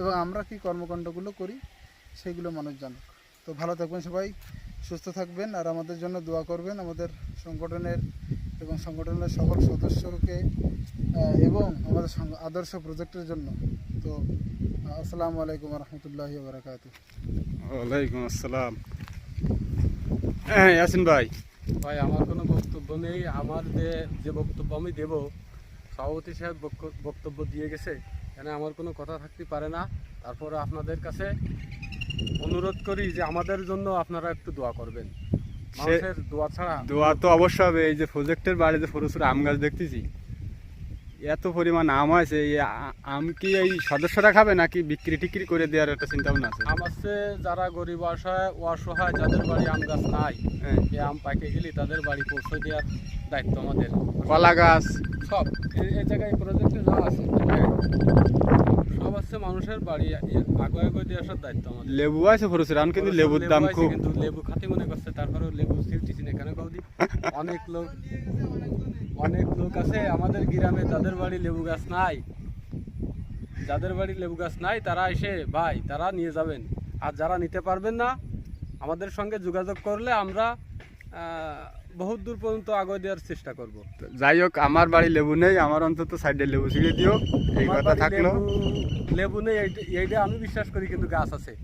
এবং আমরা কি কর্মকাণ্ডগুলো করি সেগুলো মানুষ জানুক। তো ভালো থাকবেন সবাই সুস্থ থাকবেন আর আমাদের জন্য দোয়া করবেন আমাদের সংগঠনের এবং সংগঠনের সকল সদস্যকে এবং আমাদের আদর্শ প্রজেক্টের জন্য। তো আসসালামু আলাইকুম রহমতুল্লাহি বারাকাত ওয়ালাইকুম আসসালাম। হ্যাঁ ইয়াসিন ভাই। ভাই আমার কোনো বক্তব্য নেই। আমার যে যে বক্তব্য আমি দেব সভাপতি সাহেব বক্তব্য দিয়ে গেছে। এখানে আমার কোনো কথা থাকতে পারে না। তারপরে আপনাদের কাছে অনুরোধ করি যে আমাদের জন্য আপনারা একটু দোয়া করবেন। মানুষের দোয়া ছাড়া দোয়া তো অবশ্যই হবে। এই যে প্রজেক্টের বাড়িতে যে আম গাছ দেখতেছি। এত পরিমাণ আম আছে এই আম কি এই সদস্যরা খাবে নাকি বিক্রি টিক্রি করে দেওয়ার একটা চিন্তা ভাবনা আছে? আম আছে যারা গরিব অসহায় অসহায় যাদের বাড়ি আম গাছ নাই হ্যাঁ। এই আম পাকে গেলে তাদের বাড়ি পৌঁছে দেওয়ার দায়িত্ব আমাদের। কলা গাছ। সব এই জায়গায় প্রজেক্টে যা আছে সব আছে মানুষের বাড়ি আগে আগে দিয়ে আসার দায়িত্ব আমাদের। লেবু আছে প্রচুর আম কিন্তু লেবুর লেবু দাম খুব। কিন্তু লেবু খাতি মনে করছে তারপরে লেবু সিলটিছি না কেন কৌদি অনেক লোক অনেক লোক আছে আমাদের গ্রামে যাদের বাড়ি লেবু গাছ নাই যাদের বাড়ি লেবু গাছ নাই তারা এসে ভাই তারা নিয়ে যাবেন। আর যারা নিতে পারবেন না আমাদের সঙ্গে যোগাযোগ করলে আমরা বহুত দূর পর্যন্ত আগে দেওয়ার চেষ্টা করব। যাই হোক আমার বাড়ি লেবু নেই আমার অন্তত সাইডে লেবু ছিঁড়ে দিও। এই কথা থাকল। লেবু- নেই এইটা আমি বিশ্বাস করি কিন্তু গাছ আছে।